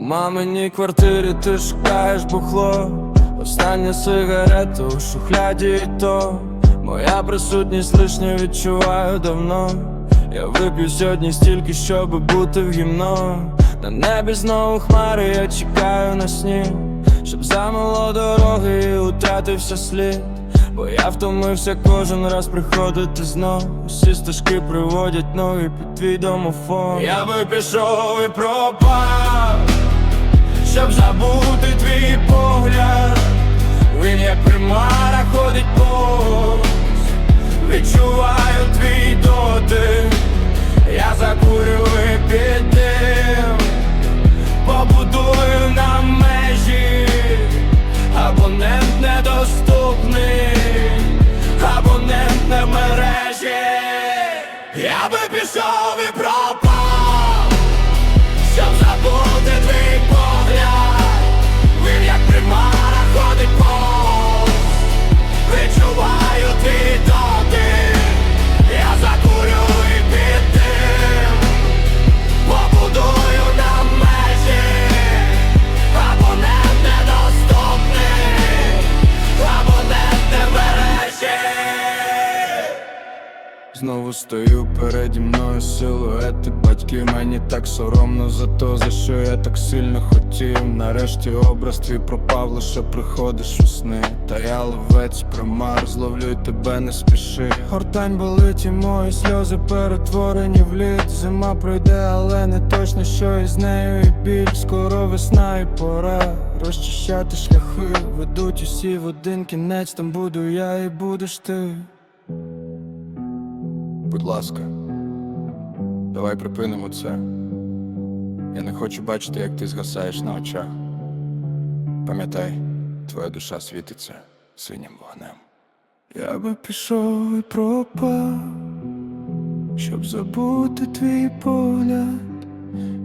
маминій квартирі ти шукаєш бухло Остання сигарета у шухляді і то. Моя присутність лишня відчуваю давно. Я вип'ю сьогодні стільки, щоб бути в гімно. На небі знову хмари, я чекаю на сніг Щоб замило дороги і утратився слід. Бо я втомився кожен раз приходити знов. Усі стежки приводять ноги під твій домофон. Я би пішов і пропав Примара ходить повз. Відчуваю твій дотик. Я закурю під дим Побудую на межі. Абонент недоступний. Абонент не в мережі. Я би пішов і пропав. Щоб забути твій погляд Знову стою переді мною силуети. Батьків Мені так соромно за то, за що я так сильно хотів. Нарешті образ твій пропав, лише приходиш у сни. Та я ловець примар, зловлю й тебе не спіши. Гортань болить і мої сльози перетворені в лід. Зима пройде, але не точно, що із нею. І біль Скоро весна і пора розчищати шляхи. Ведуть усі в один кінець, там буду я і будеш ти Будь ласка, давай припинимо це. Я не хочу бачити, як ти згасаєш на очах. Пам'ятай, твоя душа світиться синім вогнем. Я би пішов і пропав, щоб забути твій погляд.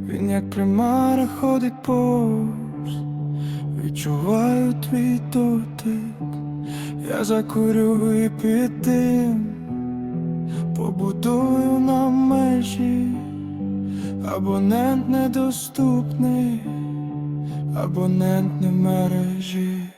Він як примара ходить повз, відчуваю твій дотик, я закурю і під дим. Побудую на межі, абонент недоступний, абонент не в мережі.